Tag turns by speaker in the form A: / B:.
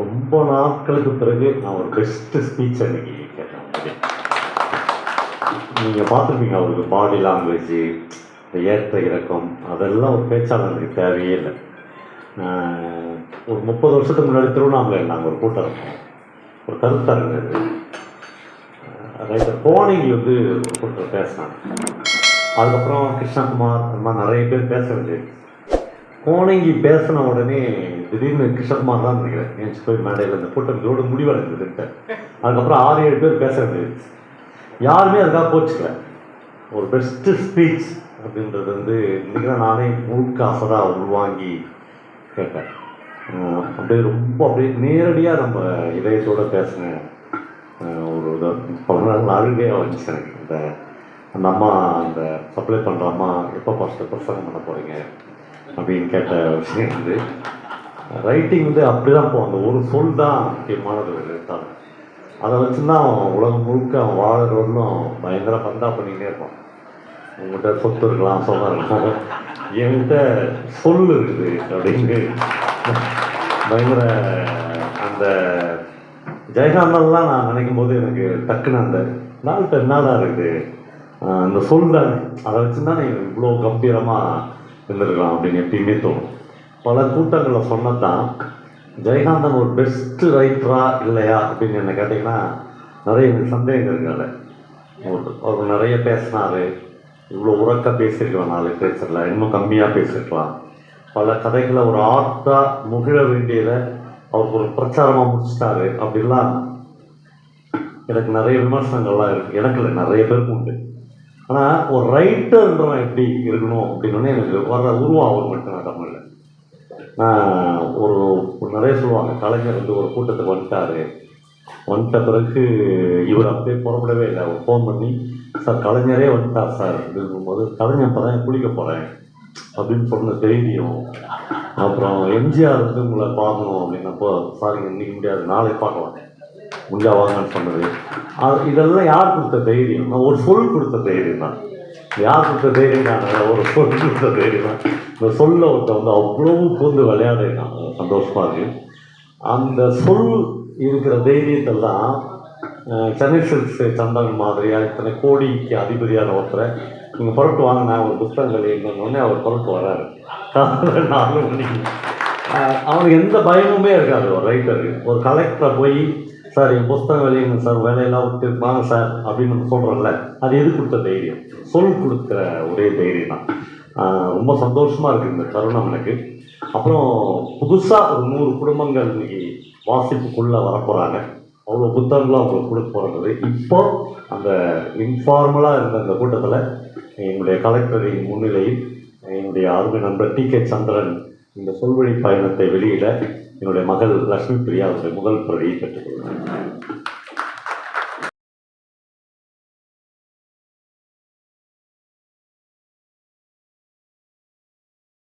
A: ரொம்ப நாட்களுக்கு பிறகு நான் ஒரு பெஸ்ட்டு ஸ்பீச் அன்னைக்கு கேட்டேன். நீங்கள் பார்த்துருப்பீங்க அவருக்கு பாடி லாங்குவேஜ் இந்த ஏற்ற இறக்கம் அதெல்லாம் ஒரு பேச்சாளருக்கு தேவையே இல்லை. ஒரு முப்பது வருஷத்துக்கு முன்னாடி திருவண்ணாமலையில் நாங்கள் ஒரு கூட்டம் இருக்கோம். ஒரு கருத்தரங்கு ரைட்டர் போனிங் வந்து ஒரு கூட்டம் பேசினாங்க. அதுக்கப்புறம் கிருஷ்ணகுமார் அந்த மாதிரி நிறைய பேர் பேச வேண்டியது. கோணங்கி பேசின உடனே திடீர்னு கிருஷ்ணகுமார் தான் நினைக்கிறேன். ஏன் போய் மேடையில் இந்த கூட்டம் இதோட முடிவடைந்ததுன்ட்டு அதுக்கப்புறம் ஆறு ஏழு பேர் பேசுகிறது யாருமே அதுக்காக போச்சுக்கல ஒரு பெஸ்ட்டு ஸ்பீச் அப்படின்றது வந்து இன்றைக்கி நானே முழுக்க அசடாக உள்வாங்கி கேட்டேன். அப்படியே ரொம்ப அப்படியே நேரடியாக நம்ம இதயத்தோட பேசின ஒரு இதாக பல நாள் அழுகையாக வந்துச்சு எனக்கு. இந்த அந்த அம்மா அந்த சப்ளை பண்ணுற அம்மா எப்போ ஃபஸ்ட்டு பிரசங்கம் பண்ண போகிறீங்க அப்படின்னு கேட்ட விஷயம் வந்து ரைட்டிங் வந்து அப்படி தான் போகும். அந்த ஒரு சொல் தான் முக்கியமானது ஒரு எழுத்தாளர். அதை வச்சு தான் அவன் உலகம் முழுக்க அவன் வாழறவர்களும் பயங்கர பந்தா பண்ணிக்கிட்டே இருப்பான். உங்கள்கிட்ட சொத்து இருக்கலாம் சொந்தம் இருக்கலாம் என்கிட்ட சொல் இருக்குது அப்படின்னு பயங்கர அந்த ஜெயகாந்தன்லாம் நான் நினைக்கும் போது எனக்கு டக்குன்னு அந்த நாள் என்னதான் இருக்குது அந்த சொல் தானே. அதை வச்சு தான் இவ்வளோ கம்பீரமாக இருந்திருக்கலாம் அப்படின்னு எப்பயுமே தோணும். பல கூட்டங்களில் சொன்னதான் ஜெயகாந்தன் ஒரு பெஸ்ட்டு ரைட்டரா இல்லையா? அப்படின்னு என்ன கேட்டிங்கன்னா நிறைய எனக்கு சந்தேகம் இருக்காது அவர் நிறைய பேசினாரு. இவ்வளோ உறக்க பேசியிருக்கலாம் நாலு பேசல இன்னும் கம்மியாக பேசியிருக்கலாம். பல கதைகளை ஒரு ஆர்ட்டாக முகிழ வேண்டியத அவருக்கு ஒரு பிரச்சாரமாக முடிச்சிட்டாரு. அப்படிலாம் எனக்கு நிறைய விமர்சனங்கள்லாம் இருக்குது எனக்கு இல்லை நிறைய பேருக்கு உண்டு. ஆனால் ஒரு ரைட்டர்ன்றவன் எப்படி இருக்கணும் அப்படின்னு எனக்கு வர்ற உருவம் அவர் மட்டும் நான் தமிழில். நான் ஒரு நிறைய சொல்லுவாங்க கலைஞர் வந்து ஒரு கூட்டத்துக்கு வந்துட்டாரு. வந்துட்ட பிறகு இவர் அப்படியே புறப்படவே இல்லை. அவர் ஃபோன் பண்ணி சார் கலைஞரே வந்துட்டார் சார். அப்படிங்கும்போது கலைஞர் இப்போ தான் குளிக்க போகிறேன் அப்படின்னு சொன்ன தைரியம் அப்புறம் எம்ஜிஆர் வந்து உங்களை பார்க்கணும் அப்படின்னப்போ சார் இன்னைக்கு முடியாது நாளை பார்க்கலாம். முடிஞ்சா வாங்கன்னு சொன்னது அது இதெல்லாம் யார் கொடுத்த தைரியம்? நான் ஒரு சொல் கொடுத்த தைரியம் தான். யார் கொடுத்த தைரியம் தான் ஒரு சொல் கொடுத்த தைரியம் தான். இந்த சொல்ல ஒருத்த வந்து அவ்வளவு பூந்து விளையாடுறான் சந்தோஷமாக இருக்கு. அந்த சொல் இருக்கிற தைரியத்தெல்லாம் சென்னை சில்க்ஸ் சந்தன் மாதிரியாக இத்தனை கோடிக்கு அதிபதியான ஒருத்தரை நீங்கள் புரட்டு வாங்க நான் ஒரு புத்தகங்கள் எழுதணுன்னே அவர் புரட்டு வராரு நாலு மணிக்கு. அவனுக்கு எந்த பயமுமே இருக்காது ஒரு ரைட்டருக்கு ஒரு கலெக்டரை போய் சார் என் புஸ்தகம் வெளியுங்க சார் வேலையெல்லாம் விட்டு வாங்க சார் அப்படின்னு நம்ம சொல்கிறோம்ல அது எது கொடுத்த தைரியம்? சொல் கொடுக்குற ஒரே தைரியம் தான். ரொம்ப சந்தோஷமாக இருக்குது இந்த தருணம் எனக்கு. அப்புறம் புதுசாக ஒரு நூறு குடும்பங்கள் இன்னைக்கு வாசிப்புக்குள்ளே வரப்போகிறாங்க அவ்வளோ புத்தகங்களும் அவங்களுக்கு கொடுக்க போகிறது இப்போ அந்த இன்ஃபார்மலாக இருந்த அந்த கூட்டத்தில் எங்களுடைய கலெக்டரின் முன்னிலையில் என்னுடைய அருமை நண்பர் டி கே சந்திரன் இந்த சொல்வழி பயணத்தை வெளியிட என்னுடைய மகள் லக்ஷ்மி பிரியா அவருடைய முதல் பிரதியை பெற்றுக்கொள்கிறேன்